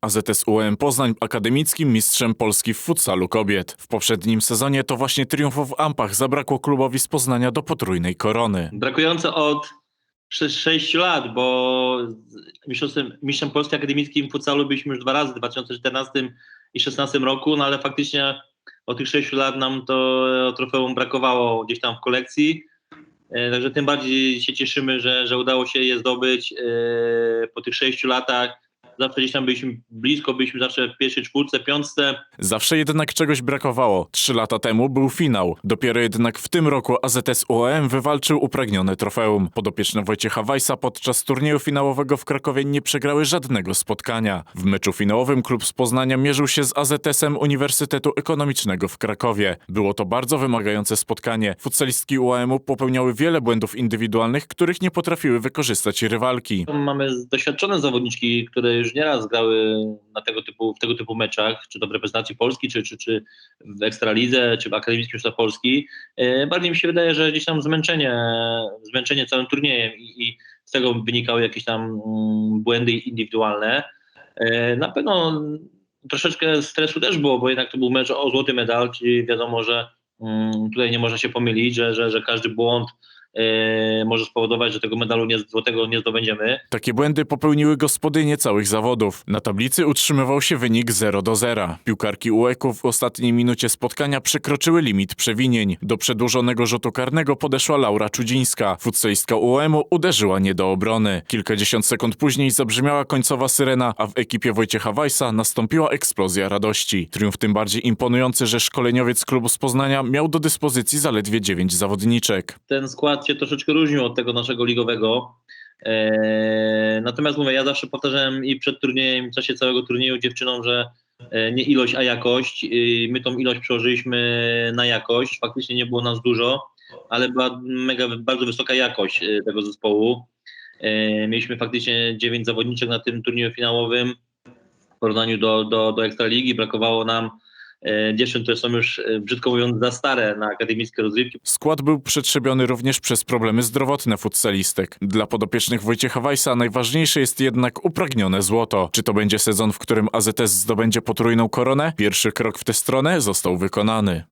AZS UEM Poznań akademickim mistrzem Polski w futsalu kobiet. W poprzednim sezonie to właśnie triumfu w Ampach zabrakło klubowi z Poznania do potrójnej korony. brakujące od 6 lat, bo mistrzem, mistrzem Polski akademickim w futsalu byliśmy już dwa razy w 2014 i 2016 roku, no ale faktycznie od tych 6 lat nam to trofeum brakowało gdzieś tam w kolekcji. E, Także tym bardziej się cieszymy, że, że udało się je zdobyć e, po tych 6 latach. Zawsze gdzieś tam byliśmy blisko, byliśmy zawsze w pierwszej czwórce, piątce. Zawsze jednak czegoś brakowało. Trzy lata temu był finał. Dopiero jednak w tym roku AZS UEM wywalczył upragnione trofeum. Podopieczne Wojciecha Wajsa podczas turnieju finałowego w Krakowie nie przegrały żadnego spotkania. W meczu finałowym klub z Poznania mierzył się z AZS-em Uniwersytetu Ekonomicznego w Krakowie. Było to bardzo wymagające spotkanie. Futsalistki UEM-u popełniały wiele błędów indywidualnych, których nie potrafiły wykorzystać rywalki. Mamy doświadczone zawodniczki, które już nieraz grały na tego typu, w tego typu meczach, czy to w reprezentacji Polski, czy, czy, czy w Ekstralidze, czy w Akademickim Mistrzostwach Polski. E, Bardziej mi się wydaje, że gdzieś tam zmęczenie, zmęczenie całym turniejem i, i z tego wynikały jakieś tam mm, błędy indywidualne. E, Na pewno troszeczkę stresu też było, bo jednak to był mecz o złoty medal, czyli wiadomo, że mm, tutaj nie można się pomylić, że, że, że każdy błąd może spowodować, że tego medalu nie, złotego nie zdobędziemy. Takie błędy popełniły gospodynie całych zawodów. Na tablicy utrzymywał się wynik 0 do 0. Piłkarki UEK-u w ostatniej minucie spotkania przekroczyły limit przewinień. Do przedłużonego rzutu karnego podeszła Laura Czudzińska. Futsalistka UEM-u uderzyła nie do obrony. Kilkadziesiąt sekund później zabrzmiała końcowa syrena, a w ekipie Wojciecha Wajsa nastąpiła eksplozja radości. Triumf tym bardziej imponujący, że szkoleniowiec klubu z Poznania miał do dyspozycji zaledwie 9 zawodniczek. ten skład się troszeczkę różnił od tego naszego ligowego. Eee, natomiast mówię, ja zawsze powtarzałem i przed turniejem, w czasie całego turnieju dziewczynom, że e, nie ilość, a jakość. My tą ilość przełożyliśmy na jakość. Faktycznie nie było nas dużo, ale była mega, bardzo wysoka jakość e, tego zespołu. E, Mieliśmy faktycznie 9 zawodniczek na tym turnieju finałowym. W porównaniu do, do, do Ekstraligi brakowało nam e, dziewczyn, które są już, e, brzydko mówiąc, za stare na akademickie rozrywki. Skład był przetrzebiony również przez problemy zdrowotne futsalistek. Dla podopiecznych Wojciecha Wajsa najważniejsze jest jednak upragnione złoto. Czy to będzie sezon, w którym AZS zdobędzie potrójną koronę? Pierwszy krok w tę stronę został wykonany.